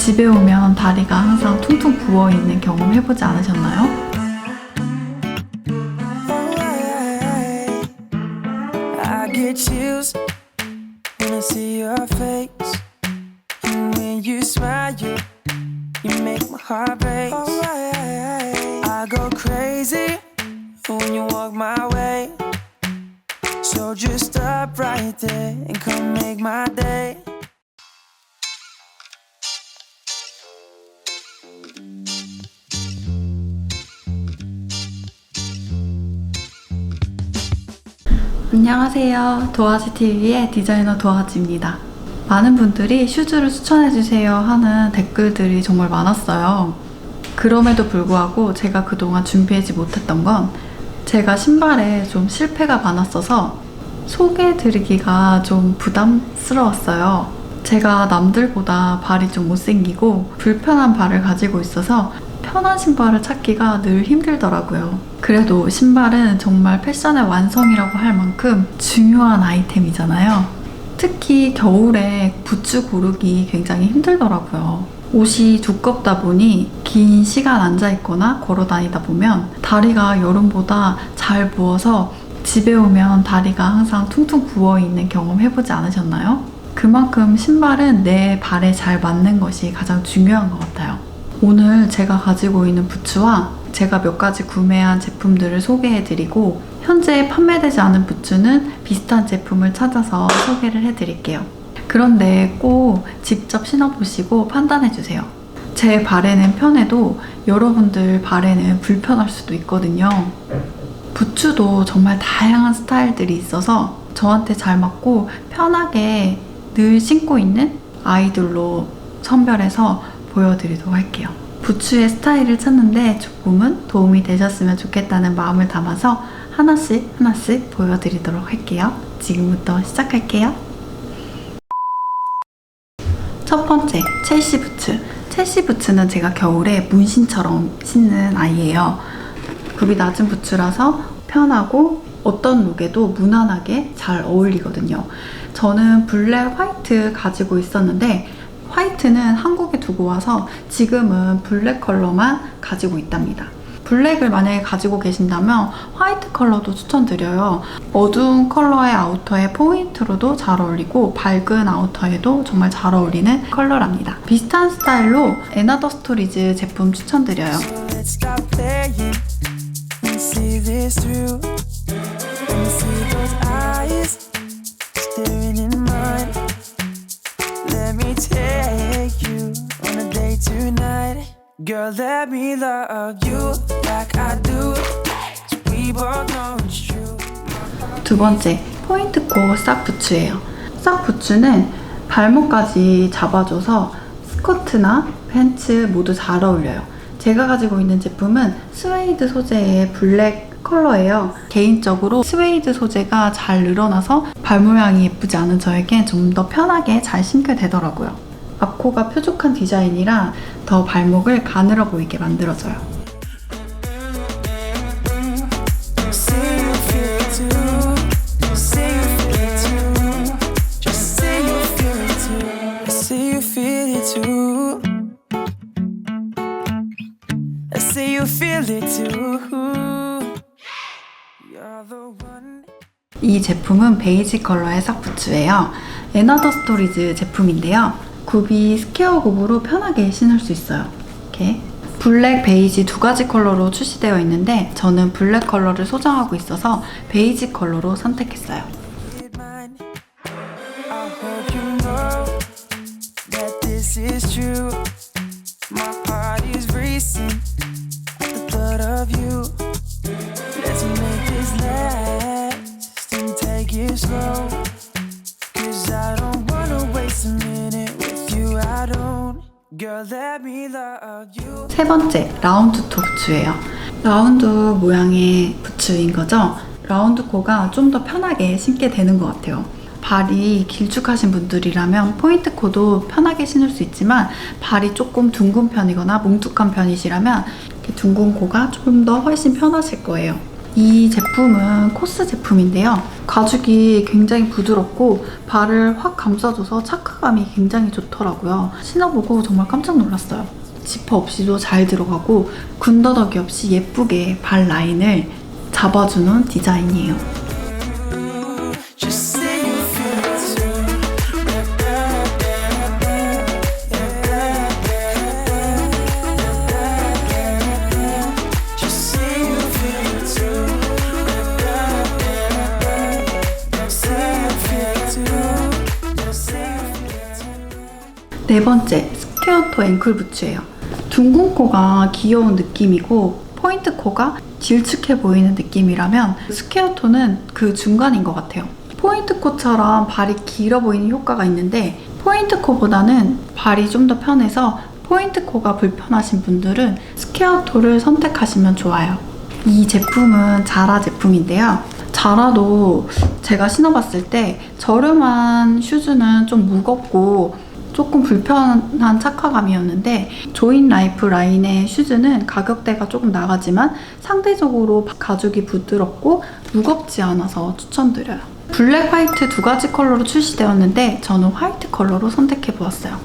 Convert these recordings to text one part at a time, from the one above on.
집에 오면 다리가 항상 퉁퉁 부어 있는 경험 해보지 않으셨나요? 안녕하세요. 도화지 TV의 디자이너 도화지입니다. 많은 분들이 슈즈를 추천해주세요 하는 댓글들이 정말 많았어요. 그럼에도 불구하고 제가 그동안 준비하지 못했던 건 제가 신발에 좀 실패가 많았어서 소개해드리기가 좀 부담스러웠어요. 제가 남들보다 발이 좀 못생기고 불편한 발을 가지고 있어서 편한 신발을 찾기가 늘 힘들더라고요. 그래도 신발은 정말 패션의 완성이라고 할 만큼 중요한 아이템이잖아요. 특히 겨울에 부츠 고르기 굉장히 힘들더라고요. 옷이 두껍다 보니 긴 시간 앉아있거나 걸어 다니다 보면 다리가 여름보다 잘 부어서 집에 오면 다리가 항상 퉁퉁 부어 있는 경험 해보지 않으셨나요? 그만큼 신발은 내 발에 잘 맞는 것이 가장 중요한 것 같아요. 오늘 제가 가지고 있는 부츠와 제가 몇 가지 구매한 제품들을 소개해드리고 현재 판매되지 않은 부츠는 비슷한 제품을 찾아서 소개를 해드릴게요. 그런데 꼭 직접 신어보시고 판단해주세요. 제 발에는 편해도 여러분들 발에는 불편할 수도 있거든요. 부츠도 정말 다양한 스타일들이 있어서 저한테 잘 맞고 편하게 늘 신고 있는 아이들로 선별해서 보여드리도록 할게요. 부츠의 스타일을 찾는데 조금은 도움이 되셨으면 좋겠다는 마음을 담아서 하나씩 하나씩 보여드리도록 할게요. 지금부터 시작할게요. 첫 번째, 첼시 부츠. 첼시 부츠는 제가 겨울에 문신처럼 신는 아이예요. 굽이 낮은 부츠라서 편하고 어떤 룩에도 무난하게 잘 어울리거든요. 저는 블랙 화이트 가지고 있었는데 화이트는 한국에 두고 와서 지금은 블랙 컬러만 가지고 있답니다. 블랙을 만약에 가지고 계신다면 화이트 컬러도 추천드려요. 어두운 컬러의 아우터에 포인트로도 잘 어울리고 밝은 아우터에도 정말 잘 어울리는 컬러랍니다. 비슷한 스타일로 에나더 스토리즈 제품 추천드려요. Girl, let me love you like I do. we both know it's true. 두 번째, 포인트코 싹 부츠예요. 싹 부츠는 발목까지 잡아줘서 스커트나 팬츠 모두 잘 어울려요. 제가 가지고 있는 제품은 스웨이드 소재의 블랙 컬러예요. 개인적으로 스웨이드 소재가 잘 늘어나서 발 모양이 예쁘지 않은 저에게 좀 더 편하게 잘 신게 되더라고요. 앞코가 뾰족한 디자인이라 더 발목을 가늘어 보이게 one. 이 제품은 베이지 컬러의 싹부츠예요. 에나더 스토리즈 제품인데요. 굽이 스퀘어 굽으로 편하게 신을 수 있어요. 이렇게 블랙, 베이지 두 가지 컬러로 출시되어 있는데 저는 블랙 컬러를 소장하고 있어서 베이지 컬러로 선택했어요. 세 번째, 라운드 토 부츠예요. 라운드 모양의 부츠인 거죠. 라운드 코가 좀 더 편하게 신게 되는 것 같아요. 발이 길쭉하신 분들이라면 포인트 코도 편하게 신을 수 있지만 발이 조금 둥근 편이거나 뭉툭한 편이시라면 둥근 코가 조금 더 훨씬 편하실 거예요. 이 제품은 코스 제품인데요. 가죽이 굉장히 부드럽고 발을 확 감싸줘서 착화감이 굉장히 좋더라고요. 신어보고 정말 깜짝 놀랐어요. 지퍼 없이도 잘 들어가고 군더더기 없이 예쁘게 발 라인을 잡아주는 디자인이에요. 네 번째, 스퀘어토 앵클 부츠예요. 둥근 코가 귀여운 느낌이고 포인트 코가 길쭉해 보이는 느낌이라면 스퀘어토는 그 중간인 것 같아요. 포인트 코처럼 발이 길어 보이는 효과가 있는데 포인트 코보다는 발이 좀 더 편해서 포인트 코가 불편하신 분들은 스퀘어토를 선택하시면 좋아요. 이 제품은 자라 제품인데요. 자라도 제가 신어봤을 때 저렴한 슈즈는 좀 무겁고 조금 불편한 착화감이었는데 조인 라이프 라인의 슈즈는 가격대가 조금 나가지만 상대적으로 가죽이 부드럽고 무겁지 않아서 추천드려요. 블랙, 화이트 두 가지 컬러로 출시되었는데 저는 화이트 컬러로 선택해 보았어요.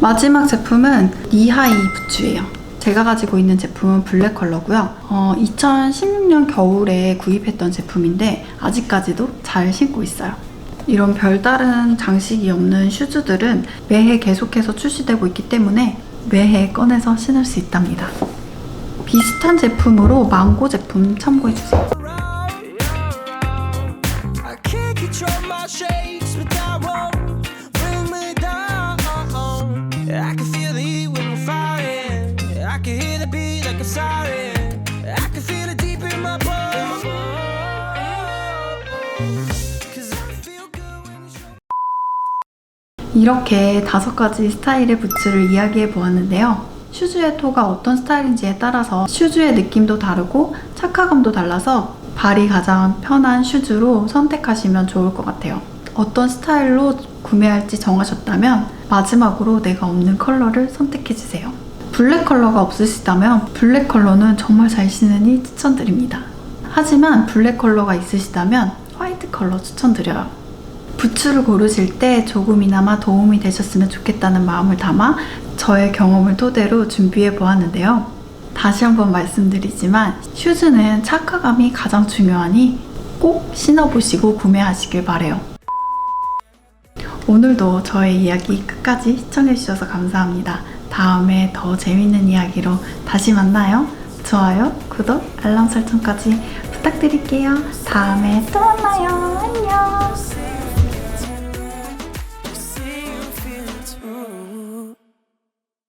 마지막 제품은 니하이 부츠예요. 제가 가지고 있는 제품은 블랙 컬러고요. 어, 2016년 겨울에 구입했던 제품인데 아직까지도 잘 신고 있어요. 이런 별다른 장식이 없는 슈즈들은 매해 계속해서 출시되고 있기 때문에 매해 꺼내서 신을 수 있답니다. 비슷한 제품으로 망고 제품 참고해주세요. 이렇게 다섯 가지 스타일의 부츠를 이야기해 보았는데요. 슈즈의 토가 어떤 스타일인지에 따라서 슈즈의 느낌도 다르고 착화감도 달라서 발이 가장 편한 슈즈로 선택하시면 좋을 것 같아요. 어떤 스타일로 구매할지 정하셨다면 마지막으로 내가 없는 컬러를 선택해 주세요. 블랙 컬러가 없으시다면 블랙 컬러는 정말 잘 신으니 추천드립니다. 하지만 블랙 컬러가 있으시다면 화이트 컬러 추천드려요. 부츠를 고르실 때 조금이나마 도움이 되셨으면 좋겠다는 마음을 담아 저의 경험을 토대로 준비해 보았는데요. 다시 한번 말씀드리지만 슈즈는 착화감이 가장 중요하니 꼭 신어보시고 구매하시길 바래요. 오늘도 저의 이야기 끝까지 시청해주셔서 감사합니다. 다음에 더 재밌는 이야기로 다시 만나요. 좋아요, 구독, 알람 설정까지 부탁드릴게요. 다음에 또 만나요. 안녕.